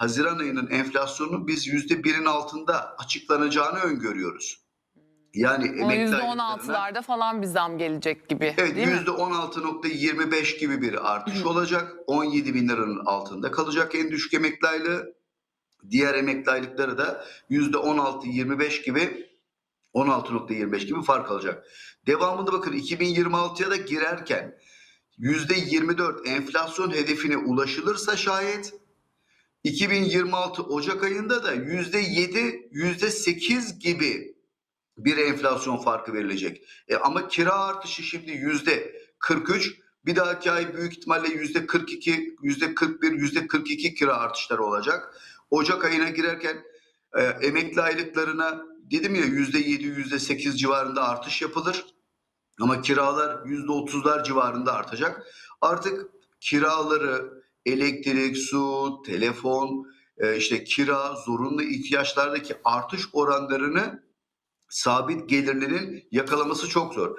Haziran ayının enflasyonunun biz yüzde birin altında açıklanacağını öngörüyoruz. Yani O emekli yüzde aylıklarına- %16'larda falan bir zam gelecek gibi Evet değil mi? yüzde 16.25 gibi bir artış olacak. 17 bin liranın altında kalacak en düşük emekli aylığı. Diğer emekli aylıkları da yüzde 16.25 gibi 16.25 gibi fark alacak. Devamında bakın 2026'ya da girerken yüzde 24 enflasyon hedefine ulaşılırsa şayet 2026 Ocak ayında da yüzde 7, yüzde 8 gibi bir enflasyon farkı verilecek. E ama kira artışı şimdi yüzde 43, bir dahaki ay büyük ihtimalle yüzde 42, yüzde 41, yüzde 42 kira artışları olacak. Ocak ayına girerken e, emekli aylıklarına dedim ya yüzde 7, yüzde 8 civarında artış yapılır. Ama kiralar yüzde 30'lar civarında artacak. Artık kiraları, elektrik, su, telefon, e, işte kira, zorunlu ihtiyaçlardaki artış oranlarını sabit gelirlerin yakalaması çok zor.